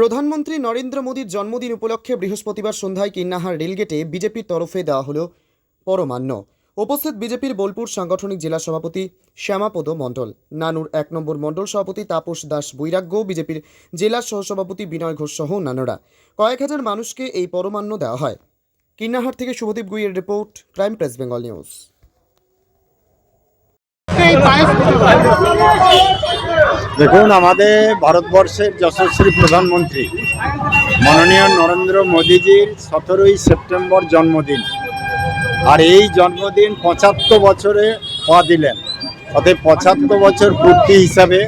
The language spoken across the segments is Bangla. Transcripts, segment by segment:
প্রধানমন্ত্রী নরেন্দ্র মোদীর জন্মদিন উপলক্ষে বৃহস্পতিবার সন্ধ্যায় কিন্নাহার রেলগেটে বিজেপির তরফে দেওয়া হল পরমান্য। উপস্থিত বিজেপির বোলপুর সাংগঠনিক জেলা সভাপতি শ্যামাপদ মণ্ডল, নানুর এক নম্বর মণ্ডল সভাপতি তাপস দাস বৈরাগ্য, বিজেপির জেলা সহসভাপতি বিনয় ঘোষ সহ অন্যান্যরা। কয়েক হাজার মানুষকে এই পরমান্য দেওয়া হয়। কিন্নাহার থেকে Subhadeep গুইয়ের report, crime press Bengal news. দেখুন, আমাদের ভারতবর্ষের যশস্বী প্রধানমন্ত্রী মাননীয় নরেন্দ্র মোদীজির সতেরোই সেপ্টেম্বর জন্মদিন। আর এই জন্মদিন পঁচাত্তর বছরে পা দিলেন। অতএব পঁচাত্তর বছর পূর্তি হিসাবে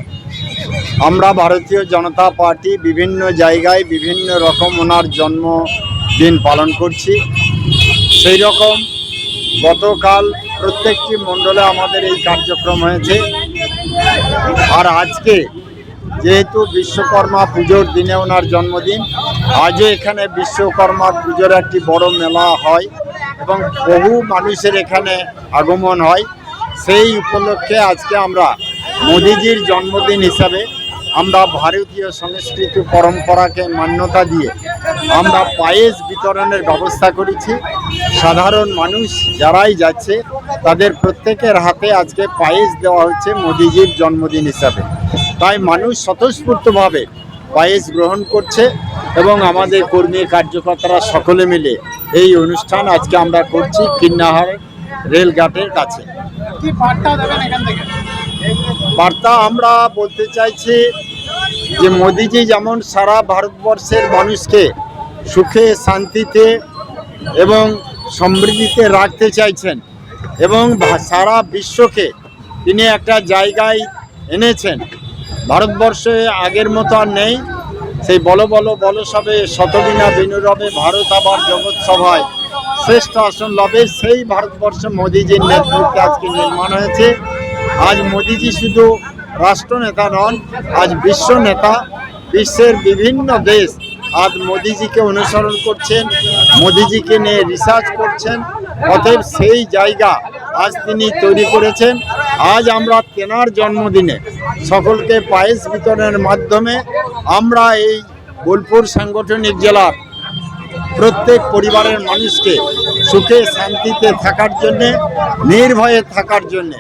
আমরা ভারতীয় জনতা পার্টি বিভিন্ন জায়গায় বিভিন্ন রকম ওনার জন্মদিন পালন করছি। সেই রকম গতকাল প্রত্যেকটি মণ্ডলে আমাদের এই কার্যক্রম হয়েছে। আর আজকে যেহেতু বিশ্বকর্মা পুজোর দিনে ওনার জন্মদিন, আজও এখানে বিশ্বকর্মা পুজোর একটি বড় মেলা হয় এবং বহু মানুষের এখানে আগমন হয়। সেই উপলক্ষে আজকে আমরা মোদিজির জন্মদিন হিসাবে আমরা ভারতীয় সংস্কৃতি পরম্পরাকে মান্যতা দিয়ে আমরা পায়েস বিতরণের ব্যবস্থা করেছি। সাধারণ মানুষ যারাই যাচ্ছে তাদের প্রত্যেকের হাতে আজকে পায়েস দেওয়া হচ্ছে মোদিজির জন্মদিন হিসাবে। তাই মানুষ স্বতঃস্ফূর্তভাবে পায়েস গ্রহণ করছে এবং আমাদের কর্মী কার্যকর্তারা সকলে মিলে এই অনুষ্ঠান আজকে আমরা করছি কিন্নাহার রেলঘাটের কাছে। বার্তা আমরা বলতে চাইছি যে মোদিজি যেমন সারা ভারতবর্ষের মানুষকে সুখে শান্তিতে এবং সমৃদ্ধিতে রাখতে চাইছেন এবং সারা বিশ্বকে তিনি একটা জায়গায় এনেছেন। ভারতবর্ষে আগের মতো আর নেই। সেই বলো বলো বলো সবে শতবিনা বিনুরবে ভারত আবার জগৎ সভায় শ্রেষ্ঠ আসন লবে। সেই ভারতবর্ষ মোদিজির নেতৃত্বে আজকে নির্মাণ হয়েছে। আজ মোদিজি শুধু রাষ্ট্রনেতা নন, আজ বিশ্ব নেতা বিশ্বের বিভিন্ন দেশ আজ মোদিজিকে অনুসরণ করছেন, মোদিজিকে নিয়ে রিসার্চ করছেন। অতএব সেই জায়গা আজ তিনি তৈরি করেছেন। আজ আমরা তেনার জন্মদিনে সকলকে পায়েস বিতরণের মাধ্যমে আমরা এই বোলপুর সাংগঠনিক জেলার প্রত্যেক পরিবারের মানুষকে সুখে শান্তিতে থাকার জন্যে, নির্ভয়ে থাকার জন্যে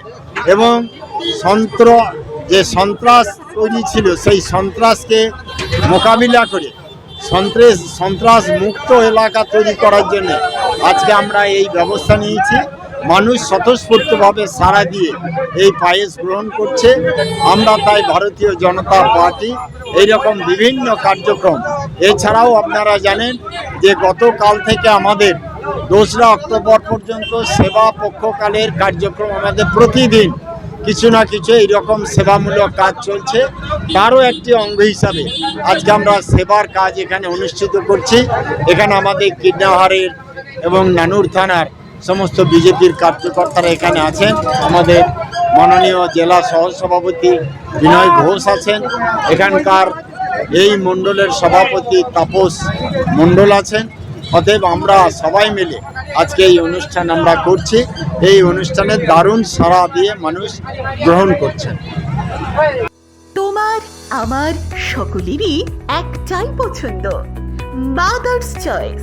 এবং সন্ত্র, যে সন্ত্রাস তৈরি ছিল সেই সন্ত্রাসকে মোকাবিলা করে সন্ত্রাস সন্ত্রাস মুক্ত এলাকা তৈরি করার জন্য আজকে আমরা এই ব্যবস্থা নিয়েছি। মানুষ স্বতঃস্ফূর্তভাবে সাড়া দিয়ে এই পায়েস গ্রহণ করছে। আমরা তাই ভারতীয় জনতা পার্টি এইরকম বিভিন্ন কার্যক্রম। এছাড়াও আপনারা জানেন যে গতকাল থেকে আমাদের দোসরা অক্টোবর পর্যন্ত সেবা পক্ষকালের কার্যক্রম আমাদের প্রতিদিন কিছু না কিছু এইরকম সেবামূলক কাজ চলছে। তারও একটি অঙ্গ হিসাবে আজকে আমরা সেবার কাজ এখানে অনুষ্ঠিত করছি। এখানে আমাদের কিডনাহারের এবং নানুর থানার সমস্ত বিজেপির কার্যকর্তারা এখানে আছেন। আমাদের মাননীয় জেলা সহসভাপতি বিনয় ঘোষ আছেন। এখানকার এই মণ্ডলের সভাপতি তাপস মণ্ডল আছেন। অতএব আমরা সবাই মিলে আজকে এই অনুষ্ঠান আমরা করছি। এই অনুষ্ঠানে দারুণ সাড়া দিয়ে মানুষ গ্রহণ করছেন। তোমার, আমার সকলেরই একটাই পছন্দ। Mother's choice